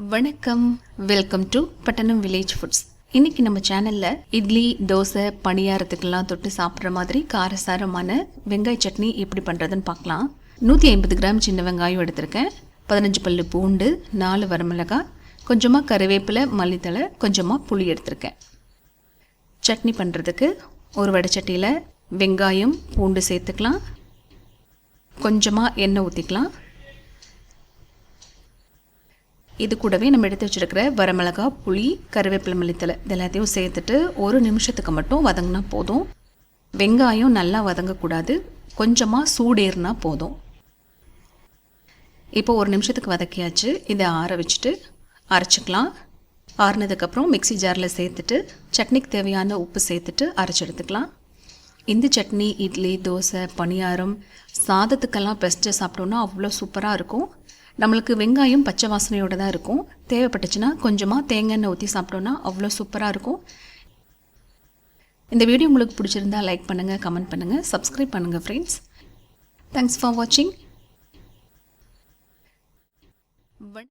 வணக்கம். Welcome to Pattanam village foods இன்னைக்கு நம்ம சேனல்ல இட்லி தோசை பணியாரத்துக்கெல்லாம் தொட்டு சாப்பிட்ற மாதிரி காரசாரமான வெங்காய சட்னி எப்படி பண்ணுறதுன்னு பார்க்கலாம். நூற்றி ஐம்பது கிராம் சின்ன வெங்காயம் எடுத்திருக்கேன். பதினஞ்சு பல்லு பூண்டு நாலு வரமிளகாய் கொஞ்சமாக கருவேப்பிலை மல்லித்தலை கொஞ்சமாக புளி எடுத்திருக்கேன். சட்னி பண்ணுறதுக்கு ஒரு வடைச்சட்டியில் வெங்காயம் பூண்டு சேர்த்துக்கலாம். கொஞ்சமாக எண்ணெய் ஊற்றிக்கலாம் இது கூடவே நம்ம எடுத்து வச்சிருக்கிற வரமிளகா புளி கருவேப்பிலை மல்லித்தலை இது எல்லாத்தையும் சேர்த்துட்டு ஒரு நிமிஷத்துக்கு மட்டும் வதங்கினா போதும். வெங்காயம் நல்லா வதங்கக்கூடாது. கொஞ்சமாக சூடேறினா போதும். இப்போ ஒரு நிமிஷத்துக்கு வதக்கியாச்சு. இதை ஆற வச்சுட்டு அரைச்சிக்கலாம். ஆறுனதுக்கப்புறம் மிக்ஸி ஜாரில் சேர்த்துட்டு சட்னிக்கு தேவையான உப்பு சேர்த்துட்டு அரைச்சி எடுத்துக்கலாம். இந்த சட்னி இட்லி தோசை பணியாரம் சாதத்துக்கெல்லாம் பெஸ்ட்டு சாப்பிட்டோன்னா அவ்வளோ சூப்பராக இருக்கும். நம்மளுக்கு வெங்காயம் பச்சை வாசனையோடு தான் இருக்கும். தேவைப்பட்டுச்சுன்னா கொஞ்சமாக தேங்காய் எண்ணெய் ஊற்றி சாப்பிட்டோன்னா அவ்வளோ சூப்பராக இருக்கும். இந்த வீடியோ உங்களுக்கு பிடிச்சிருந்தா லைக் பண்ணுங்கள் கமெண்ட் பண்ணுங்கள் சப்ஸ்கிரைப் பண்ணுங்கள் ஃப்ரெண்ட்ஸ் தேங்க்ஸ் ஃபார் வாட்சிங்